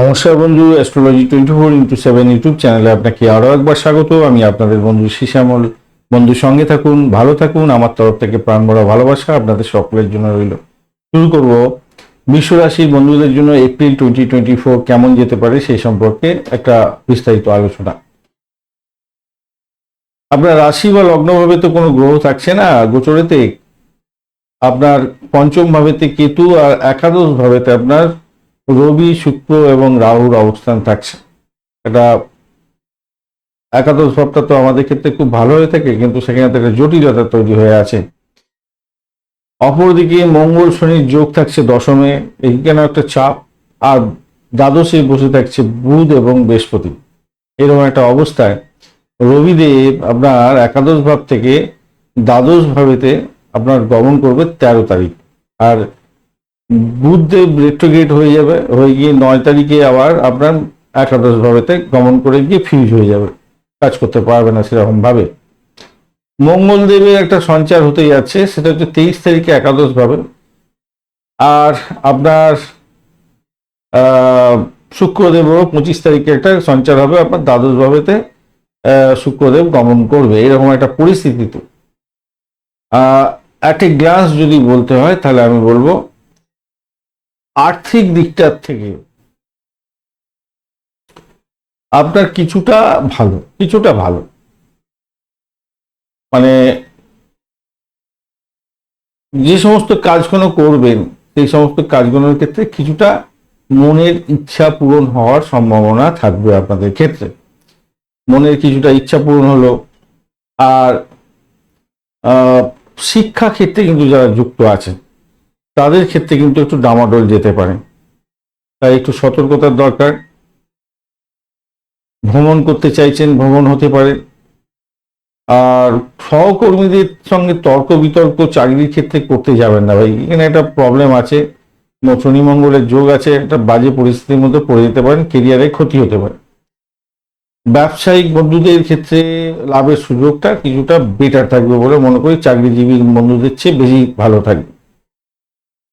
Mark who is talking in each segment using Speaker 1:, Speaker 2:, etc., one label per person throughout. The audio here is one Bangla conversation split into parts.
Speaker 1: নমস্কার বন্ধু astrology twenty four into seven YouTube চ্যানেলে আপনাকে আরও একবার স্বাগত। আমি আপনাদের বন্ধু শিশামল বন্ধু, সঙ্গে থাকুন, ভালো থাকুন। আমার তরফ থেকে প্রাণ ভরা ভালোবাসা আপনাদের সকলের জন্য রইল। শুরু করব। রাশির বন্ধুদের জন্য এপ্রিল টোয়েন্টি টোয়েন্টি ফোর কেমন যেতে পারে সেই সম্পর্কে একটা বিস্তারিত আলোচনা। আপনার রাশি বা লগ্নভাবে তো কোনো গ্রহ থাকছে না। গোচরেতে আপনার পঞ্চম ভাবেতে কেতু আর একাদশ ভাবেতে আপনার রবি, শুক্র এবং রাহুর অবস্থান থাকছে। এটা একাদশ ভাবটা তো আমাদের ক্ষেত্রে খুব ভালো হয়ে থাকে, কিন্তু সেখানে তো একটা জটিলতা তৈরি হয়ে আছে। অপরদিকে মঙ্গল শনির যোগ থাকছে দশমে এইখানে একটা চাপ। আর দ্বাদশে বসে থাকছে বুধ এবং বৃহস্পতি। এরকম একটা অবস্থায় রবিদেব আপনার একাদশ ভাব থেকে দ্বাদশ ভাবেতে আপনার গমন করবে তেরো তারিখ। আর বুধদেব রেট্রোগেট হয়ে যাবে হয়ে গিয়ে নয় তারিখে আবার আপনার একাদশ ভাবেতে গমন করে গিয়ে ফিউজ হয়ে যাবে। কাজ করতে পারবে না সেরকম ভাবে। মঙ্গলদেবের একটা সঞ্চার হতে যাচ্ছে সেটা হচ্ছে তেইশ তারিখে একাদশ ভাবে। আর আপনার আহ, শুক্রদেবেরও পঁচিশ তারিখে একটা সঞ্চার হবে আপনার দ্বাদশ ভাবেতে শুক্রদেব গমন করবে। এরকম একটা পরিস্থিতি তো। একটা গ্লাস যদি বলতে হয় তাহলে আমি বলব আর্থিক দিকটার থেকে আপনার কিছুটা ভালো কিছুটা ভালো। মানে যে সমস্ত কাজগুলো করবেন, সেই সমস্ত কাজগুলোর ক্ষেত্রে কিছুটা মনের ইচ্ছা পূরণ হওয়ার সম্ভাবনা থাকবে আপনাদের ক্ষেত্রে। মনের কিছুটা ইচ্ছা পূরণ হলো। আর শিক্ষা ক্ষেত্রে কিন্তু যারা যুক্ত আছেন তাদের ক্ষেত্রে কিন্তু একটু ডামাডোল যেতে পারে। তাই একটু সতর্কতার দরকার। ভ্রমণ করতে চাইছেন, ভ্রমণ হতে পারে। আর সহকর্মীদের সঙ্গে তর্ক বিতর্ক চাকরির ক্ষেত্রে করতে যাবেন না ভাই। এখানে একটা প্রবলেম আছে। ম- শনি মঙ্গলের যোগ আছে। একটা বাজে পরিস্থিতির মধ্যে পড়ে যেতে পারেন কেরিয়ারে ক্ষতি হতে পারে। ব্যবসায়িক বন্ধুদের ক্ষেত্রে লাভের সুযোগটা কিছুটা বেটার থাকবে বলে মনে করি। চাকরিজীবী বন্ধুদের চেয়ে বেশি ভালো থাকবে।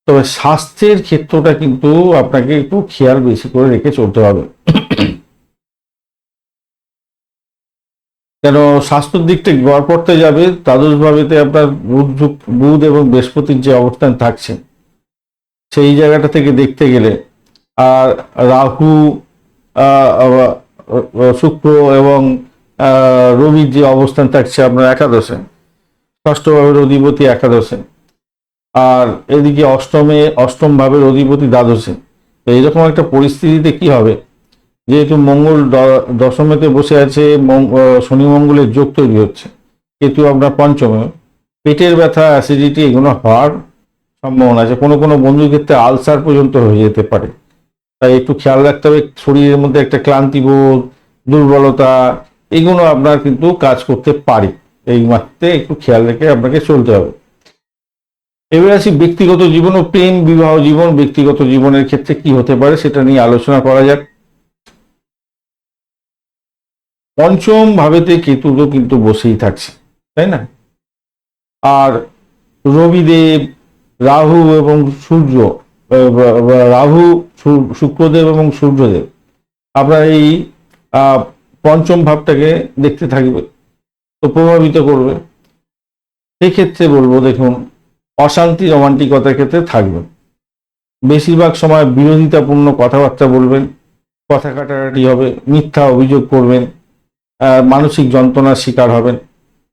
Speaker 1: তবে স্বাস্থ্যের ক্ষেত্রটা কিন্তু আপনাকে একটু খেয়াল বেশি করে রেখে চলতে হবে। কেন স্বাস্থ্যের দিকটা গড় পড়তে যাবে দ্বাদশ ভাবেতে আপনার বুধ বুধ এবং বৃহস্পতির যে অবস্থান থাকছে, সেই জায়গাটা থেকে দেখতে গেলে, আর রাহু শুক্র এবং রবির যে অবস্থান থাকছে আপনার একাদশে ষষ্ঠ ভাবের অধিপতি একাদশে আর এদিকে অষ্টমে, অষ্টম ভাবের অধিপতি দ্বাদশে। তো এইরকম একটা পরিস্থিতিতে কি হবে? যেহেতু মঙ্গল দশমেতে বসে আছে শনি মঙ্গলের যোগ তৈরি হচ্ছে, কেতু আপনার পঞ্চমে। পেটের ব্যথা অ্যাসিডিটি এগুলো হওয়ার সম্ভাবনা আছে। কোনো কোনো বন্ধুর ক্ষেত্রে আলসার পর্যন্ত হয়ে যেতে পারে। তাই একটু খেয়াল রাখতে হবে, শরীরের মধ্যে একটা ক্লান্তিবোধ, দুর্বলতা, এগুলো আপনার কিন্তু কাজ করতে পারে। এই মাত্রে একটু খেয়াল রেখে আপনাকে চলতে হবে। এবার আসি ব্যক্তিগত জীবন ও প্রেম বিবাহ জীবন, ব্যক্তিগত জীবনের ক্ষেত্রে কি হতে পারে সেটা নিয়ে আলোচনা করা যাক। পঞ্চম ভাবেতে কেতু তো কিন্তু বসেই থাকছে, তাই না? আর রবিদেব, রাহু এবং সূর্য রাহু শুক্রদেব এবং সূর্যদেব আপনার এই পঞ্চম ভাবটাকে দেখতে থাকবে, তো প্রভাবিত করবে। সেক্ষেত্রে বলব, দেখুন অশান্তি, রোমান্টিকতার ক্ষেত্রে থাকবেন। বেশিরভাগ সময় বিরোধিতাপূর্ণ কথাবার্তা বলবেন, কথা কাটাকাটি হবে, মিথ্যা অভিযোগ করবেন মানসিক যন্ত্রণার শিকার হবেন।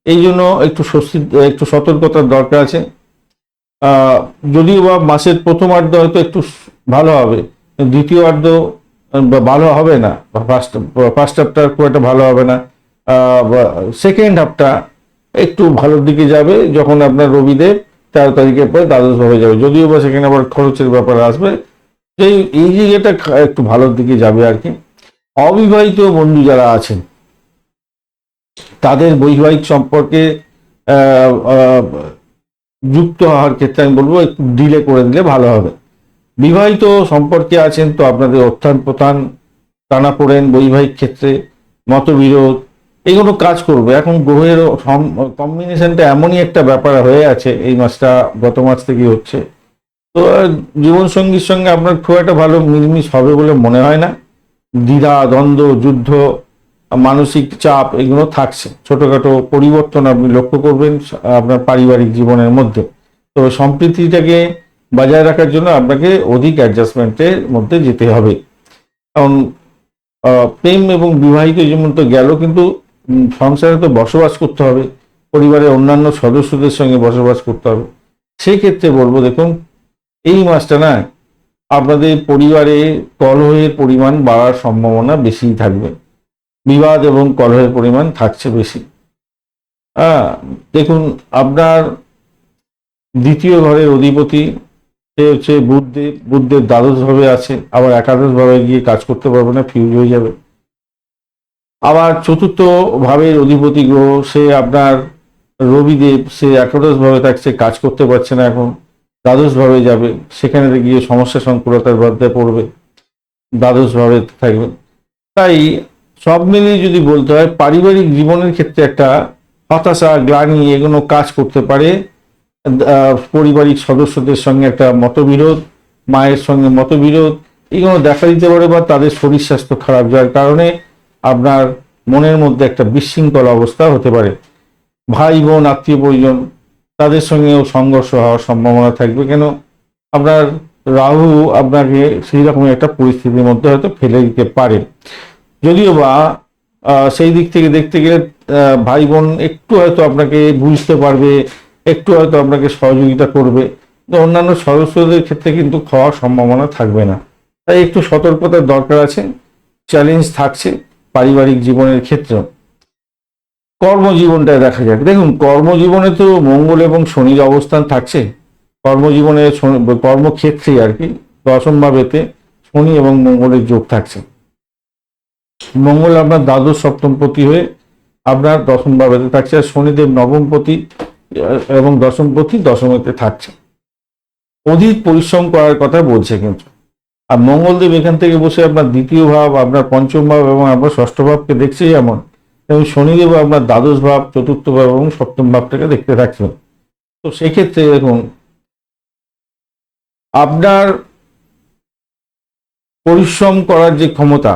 Speaker 1: এই জন্য একটু স্বস্তি, একটু সতর্কতার দরকার আছে। যদিও বা মাসের প্রথমার্ধ হয়তো একটু ভালো হবে দ্বিতীয়ার্ধ ভালো হবে না ফার্স্ট ফার্স্ট হাফটা খুব একটা ভালো হবে না। সেকেন্ড হাফটা একটু ভালোর দিকে যাবে, যখন আপনার রবিদেব তেরো তারিখের পরে দ্বাদশ ভাবে যাবে। যদিও বা সেখানে আবার খরচের ব্যাপার আসবে এই এই জায়গাটা একটু ভালোর দিকে যাবে আর কি। অবিবাহিত বন্ধু যারা আছেন, তাদের বৈবাহিক সম্পর্কে যুক্ত হওয়ার ক্ষেত্রে আমি বলব, একটু ডিলে করে দিলে ভালো হবে। বিবাহিত সম্পর্কে আছেন তো আপনাদের অত্যান প্রধান টানা পড়েন বৈবাহিক ক্ষেত্রে মতবিরোধ এগুলো কাজ করবে। এখন গ্রহের কম্বিনেশনটা এমনই একটা ব্যাপার হয়ে আছে, এই মাসটা, গত মাস থেকে হচ্ছে। তো তো জীবন সঙ্গীর সঙ্গে আপনার খুব একটা ভালো মিলমিশ হবে বলে মনে হয় না। দ্বিধা, দ্বন্দ্ব, যুদ্ধ, মানসিক চাপ, এগুলো থাকছে। ছোটখাটো পরিবর্তন আপনি লক্ষ্য করবেন আপনার পারিবারিক জীবনের মধ্যে। তো সম্প্রীতিটাকে বজায় রাখার জন্য আপনাকে অধিক অ্যাডজাস্টমেন্টের মধ্যে যেতে হবে। কারণ প্রেম এবং বিবাহিত যেমন তো গেল, কিন্তু সংসারে তো বসবাস করতে হবে, পরিবারের অন্যান্য সদস্যদের সঙ্গে বসবাস করতে হবে। সেই ক্ষেত্রে বলব, দেখুন, এই মাসটা না, আপনাদের পরিবারে কলহের পরিমাণ বাড়ার সম্ভাবনা বেশিই থাকবে। বিবাদ এবং কলহের পরিমাণ থাকছে বেশি। হ্যাঁ দেখুন, আপনার দ্বিতীয় ঘরের অধিপতি, সে হচ্ছে বুধদেব বুধদেব দ্বাদশভাবে আছে, আবার একাদশভাবে গিয়ে কাজ করতে পারবে না ফিউজ হয়ে যাবে। আবার চতুর্থ ভাবের অধিপতি গ্রহ, সে আপনার রবিদেব, সে ভাবে থাকছে কাজ করতে পারছে না এখন দ্বাদশ ভাবে যাবে, সেখানে গিয়ে সমস্যা সংকুলতার মধ্যে পড়বে দ্বাদশ ভাবে থাকবে। তাই সব মিলিয়ে যদি বলতে হয়, পারিবারিক জীবনের ক্ষেত্রে একটা হতাশা, গ্লানি এগুলো কাজ করতে পারে পারিবারিক সদস্যদের সঙ্গে একটা মতবিরোধ, মায়ের সঙ্গে মতবিরোধ, এগুলো দেখা দিতে পারে বা তাদের শরীর স্বাস্থ্য খারাপ যাওয়ার কারণে আপনার মনের মধ্যে একটা বিশৃঙ্খল অবস্থা হতে পারে। ভাই, বোন, আত্মীয় পরিজন, তাদের সঙ্গেও সংঘর্ষ হওয়ার সম্ভাবনা থাকবে। কেন? আপনার রাহু আপনাকে সেই রকম একটা পরিস্থিতির মধ্যে হয়তো ফেলে দিতে পারে। যদিও বা সেই দিক থেকে দেখতে গেলে ভাই, বোন একটু হয়তো আপনাকে বুঝতে পারবে, একটু হয়তো আপনাকে সহযোগিতা করবে। অন্যান্য সদস্যদের ক্ষেত্রে কিন্তু খাওয়ার সম্ভাবনা থাকবে না। তাই একটু সতর্কতার দরকার আছে চ্যালেঞ্জ থাকছে। পারিবারিক জীবনের ক্ষেত্রেও কর্মজীবনটা দেখা যাক। দেখুন, কর্মজীবনে তো মঙ্গল এবং শনির অবস্থান থাকছে। কর্মজীবনে কর্মক্ষেত্রে আর কি, দশম ভাবেতে শনি এবং মঙ্গলের যোগ থাকছে। মঙ্গল আপনার দ্বাদশ সপ্তমপতি হয়ে আপনার দশম ভাবেতে থাকছে, আর শনিদেব নবমপতি এবং দশমপতি দশমেতে থাকছে। অধিক পরিশ্রম করার কথা বলছে কিন্তু। আর মঙ্গলদেব এখান থেকে বসে আপনার দ্বিতীয় ভাব, আপনার পঞ্চম ভাব এবং আপনার ষষ্ঠ ভাবকে দেখছে যেমন এবং শনিদেব আপনার দ্বাদশ ভাব, চতুর্থ ভাব এবং সপ্তম ভাবটাকে দেখতে থাকছেন। তো সেক্ষেত্রে দেখুন, আপনার পরিশ্রম করার যে ক্ষমতা,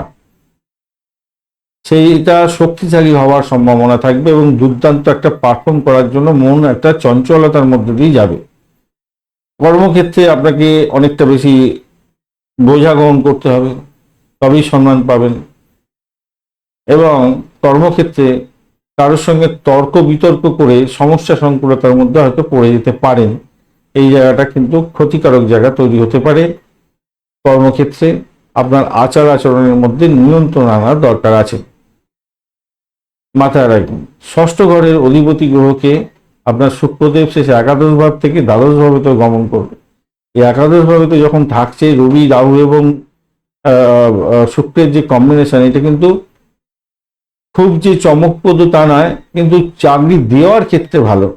Speaker 1: সেইটা শক্তিশালী হওয়ার সম্ভাবনা থাকবে এবং দুর্দান্ত একটা পারফর্ম করার জন্য মন একটা চঞ্চলতার মধ্যে দিয়ে যাবে। কর্মক্ষেত্রে আপনাকে অনেকটা বেশি বোঝা গ্রহণ করতে হবে, তবেই সম্মান পাবেন। এবং কর্মক্ষেত্রে কারোর সঙ্গে তর্ক বিতর্ক করে সমস্যা সংকুলতার মধ্যে হয়তো পড়ে যেতে পারেন। এই জায়গাটা কিন্তু ক্ষতিকারক জায়গা তৈরি হতে পারে। কর্মক্ষেত্রে আপনার আচার আচরণের মধ্যে নিয়ন্ত্রণ আনার দরকার আছে। মাথায় রাখবেন, ষষ্ঠ ঘরের অধিপতি গ্রহকে আপনার শুক্রদেব শেষে একাদশ ভাব থেকে দ্বাদশ ভাবে তো গমন করবে। এই একাদশ ভাবে তো যখন থাকছে রবি, রাহু এবং শুক্রের যে কম্বিনেশন এটা কিন্তু খুব যে চমকপ্রদ তা নয়, কিন্তু চাকরি দেওয়ার ক্ষেত্রে ভালো।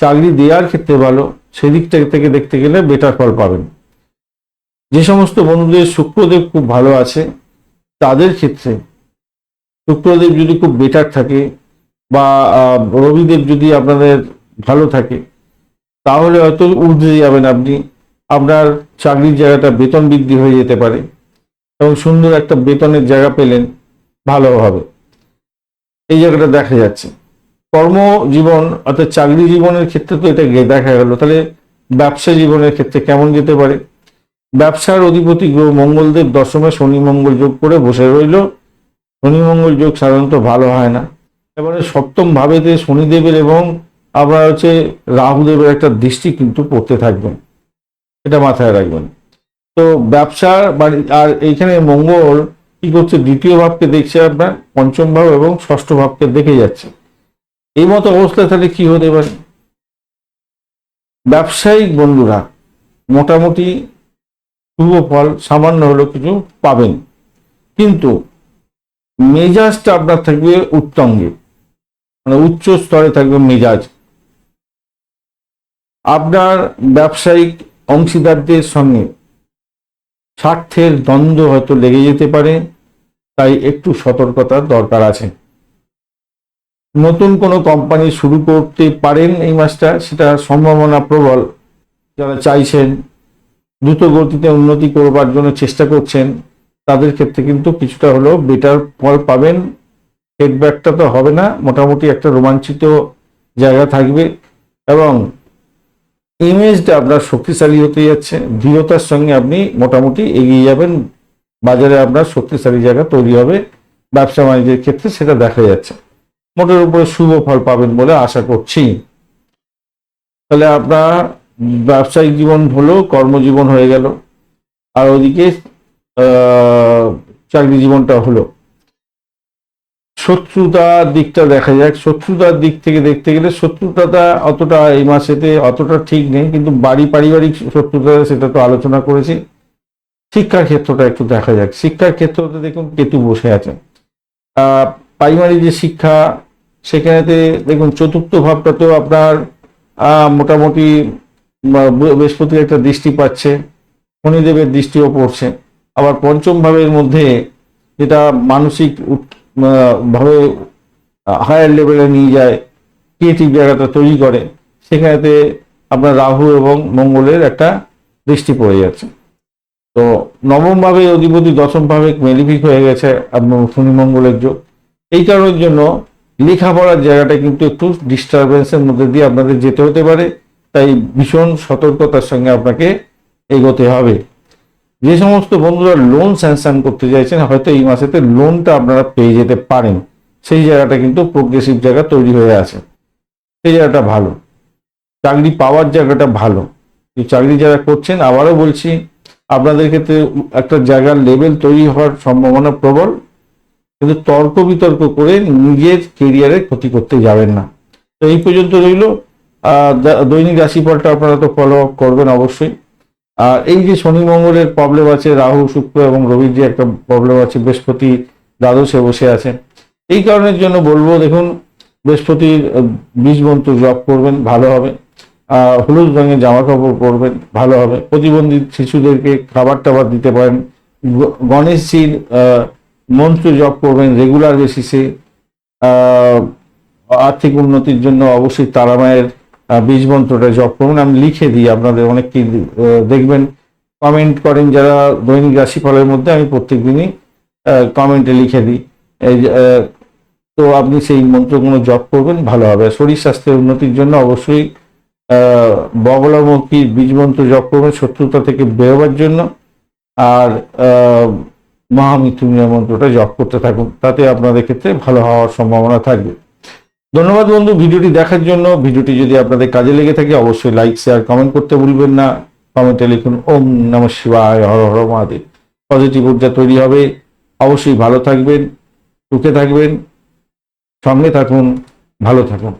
Speaker 1: চাকরি দেওয়ার ক্ষেত্রে ভালো। সেদিকটা থেকে দেখতে গেলে বেটার ফল পাবেন। যে সমস্ত বন্ধুদের শুক্রদেব খুব ভালো আছে, তাদের ক্ষেত্রে শুক্রদেব যদি খুব বেটার থাকে বা রবিদেব যদি আপনাদের ভালো থাকে, তাহলে হয়তো উঠতে যাবেন আপনি। আপনার চাকরির জায়গাটা বেতন বৃদ্ধি হয়ে যেতে পারে এবং সুন্দর একটা বেতনের জায়গা পেলেন, ভালো হবে। এই জায়গাটা দেখা যাচ্ছে। কর্মজীবন অর্থাৎ চাকরি জীবনের ক্ষেত্রে তো এটা দেখা গেল। তাহলে ব্যবসা জীবনের ক্ষেত্রে কেমন যেতে পারে? ব্যবসার অধিপতি গ্রহ মঙ্গলদেব দশমে শনি মঙ্গল যোগ করে বসে রইল। শনি মঙ্গল যোগ সাধারণত ভালো হয় না। এবারে সপ্তম ভাবেতে শনিদেবের এবং আপনার হচ্ছে রাহুদেবের একটা দৃষ্টি কিন্তু পড়তে থাকবেন এটা মাথায় রাখবেন। তো ব্যবসার বাড়ি, আর এইখানে মঙ্গল কি করছে? দ্বিতীয় ভাবকে দেখছে আপনার, পঞ্চম ভাব এবং ষষ্ঠ ভাবকে দেখে যাচ্ছে। এই মতো অবস্থায় তাহলে কি হতে পারে? ব্যবসায়িক বন্ধুরা মোটামুটি শুভ ফল সামান্য হলেও কিছু পাবেন। কিন্তু মেজাজটা আপনার থাকবে উত্তঙ্গে। মানে উচ্চ স্তরে থাকবে মেজাজ। আপনার ব্যবসায়িক অংশীদারদের সঙ্গে স্বার্থের দ্বন্দ্ব হয়তো লেগে যেতে পারে, তাই একটু সতর্কতার দরকার আছে। নতুন কোনো কোম্পানি শুরু করতে পারেন এই মাসটা, সেটা সম্ভাবনা প্রবল। যারা চাইছেন দ্রুত গতিতে উন্নতি করবার জন্য চেষ্টা করছেন, তাদের ক্ষেত্রে কিন্তু কিছুটা হলেও বেটার ফল পাবেন। ফিডব্যাকটা তো হবে না, মোটামুটি একটা রোমাঞ্চিত জায়গা থাকবে। এবং ইমেজটা আপনার শক্তিশালী হতে যাচ্ছে, দৃঢ়তার সঙ্গে আপনি মোটামুটি এগিয়ে যাবেন, বাজারে আপনার শক্তিশালী জায়গা তৈরি হবে, ব্যবসা বাণিজ্যের ক্ষেত্রে সেটা দেখা যাচ্ছে। মোটের উপরে শুভ ফল পাবেন বলে আশা করছি। তাহলে আপনার ব্যবসায়িক জীবন হলো, কর্মজীবন হয়ে গেল। আর ওদিকে চাকরি জীবনটা হলো। শত্রুতার দিকটা দেখা যাক। শত্রুতার দিক থেকে দেখতে গেলে শত্রুতাটা অতটা এই মাসেতে অতটা ঠিক নেই, কিন্তু বাড়ি পারিবারিক শত্রুতা সেটা তো আলোচনা করেছি। শিক্ষার ক্ষেত্রটা একটু দেখা যাক। শিক্ষার ক্ষেত্রতে দেখুন, কেতু বসে আছে। প্রাইমারি যে শিক্ষা, সেখানেতে দেখুন, চতুর্থ ভাবটাতেও আপনার মোটামুটি বৃহস্পতির একটা দৃষ্টি পাচ্ছে, শনিদেবের দৃষ্টিও পড়ছে। আবার পঞ্চম ভাবের মধ্যে যেটা মানসিক ভাবে হায়ার লেভেলে নিয়ে যায় ক্রিয়েটিভ জায়গাটা তৈরি করে, সেখানেতে আপনার রাহু এবং মঙ্গলের একটা দৃষ্টি পড়ে যাচ্ছে। তো নবম ভাবে অধিপতি দশম ভাবে মেলিফিক হয়ে গেছে আপনার শনি মঙ্গলের যোগ। এই কারণের জন্য লেখাপড়ার জায়গাটা কিন্তু একটু ডিস্টারবেন্সের মধ্যে দিয়ে আপনাদের যেতে হতে পারে, তাই ভীষণ সতর্কতার সঙ্গে আপনাকে এগোতে হবে। যে সমস্ত বন্ধুরা লোন স্যাংশন করতে চাইছেন, হয়তো এই মাসেতে লোনটা আপনারা পেয়ে যেতে পারেন। সেই জায়গাটা কিন্তু প্রোগ্রেসিভ জায়গা তৈরি হয়ে আছে। সেই জায়গাটা ভালো। চাকরি পাওয়ার জায়গাটা ভালো। চাকরি যারা করছেন, আবারও বলছি, আপনাদের ক্ষেত্রে একটা জায়গার লেভেল তৈরি হওয়ার সম্ভাবনা প্রবল, কিন্তু তর্ক বিতর্ক করে নিজের কেরিয়ারের ক্ষতি করতে যাবেন না। তো এই পর্যন্ত রইল। দৈনিক রাশিফলটা আপনারা তো ফলো করবেন অবশ্যই। আর এই যে শনি মঙ্গলের প্রবলেম আছে, রাহু, শুক্র এবং রবির যে একটা প্রবলেম আছে, বৃহস্পতি, দ্বাদশে বসে আছে। এই কারণের জন্য বলব, দেখুন, বৃহস্পতির বীজ মন্ত্র জপ করবেন, ভালো হবে। হলুদ রঙের জামা কাপড় পরবেন, ভালো হবে। প্রতিবন্ধী শিশুদেরকে খাবার টাবার দিতে পারেন। গণেশজির মন্ত্র জপ করবেন রেগুলার বেসিসে আর্থিক উন্নতির জন্য অবশ্যই তারামায়ের বীজ মন্ত্রটা জপ করবেন আমি লিখে দিই, আপনাদের অনেককে দেখবেন কমেন্ট করেন যারা দৈনিক রাশিফলের মধ্যে, আমি প্রত্যেক দিনই কমেন্টে লিখে দিই। এই তো আপনি সেই মন্ত্রগুলো জপ করবেন, ভালো হবে। শরীর স্বাস্থ্যের উন্নতির জন্য অবশ্যই বগলামুখী বীজ মন্ত্র জপ করবেন শত্রুতা থেকে বেরোবার জন্য। আর মহামৃত্যুঞ্জয় মন্ত্রটা জপ করতে থাকুন। তাতে আপনাদের ক্ষেত্রে ভালো হওয়ার সম্ভাবনা থাকবে। ধন্যবাদ বন্ধু, ভিডিওটি দেখার জন্য। ভিডিওটি যদি আপনাদের কাজে লেগে থাকে, অবশ্যই লাইক শেয়ার কমেন্ট করতে ভুলবেন না। কমেন্টে লিখুন, ওম নম শিবায়, হর হর মহাদেব। পজিটিভ ঊর্জা তৈরি হবে। অবশ্যই ভালো থাকবেন, সুখে থাকবেন। সঙ্গে থাকুন, ভালো থাকুন।